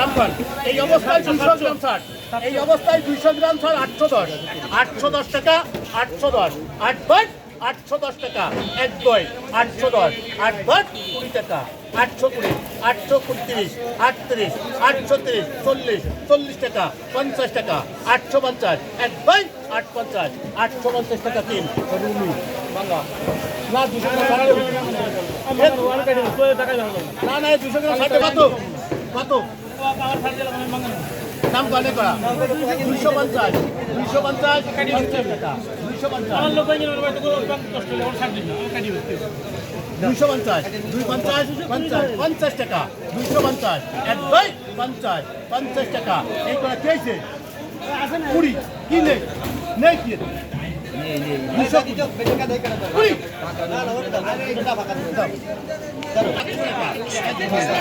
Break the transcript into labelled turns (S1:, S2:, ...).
S1: Number. এই অবস্থায় দুইশো গ্রাম ছাড়। এই অবস্থায় দুইশো গ্রাম ছাড় আটশো দশ। আটশো দশ টাকা আটশো দশ। আট দশ আটশো দশ টাকা। এক দই আটশো দশ। আট দশ কুড়ি টাকা। আটশো কুড়ি আটশো তিরিশ আটত্রিশ আটশো তিরিশ চল্লিশ চল্লিশ টাকা পঞ্চাশ টাকা আটশো পঞ্চাশ। এক দই আট পঞ্চাশ। আটশো পঞ্চাশ টাকা তিন। রুমি বাংলা। না দুশো না না দুশো গ্রাম ষাট কত? কত? দাম কনে করা দুইশো পঞ্চাশ দুইশো পঞ্চাশ দুইশো পঞ্চাশ দুইশো পঞ্চাশ দুই পঞ্চাশ পঞ্চাশ পঞ্চাশ টাকা দুইশো পঞ্চাশ এক দুই পঞ্চাশ পঞ্চাশ টাকা এই করে কেছে কুড়ি কি নেই নেই কি দুইশো কুড়ি
S2: হয়।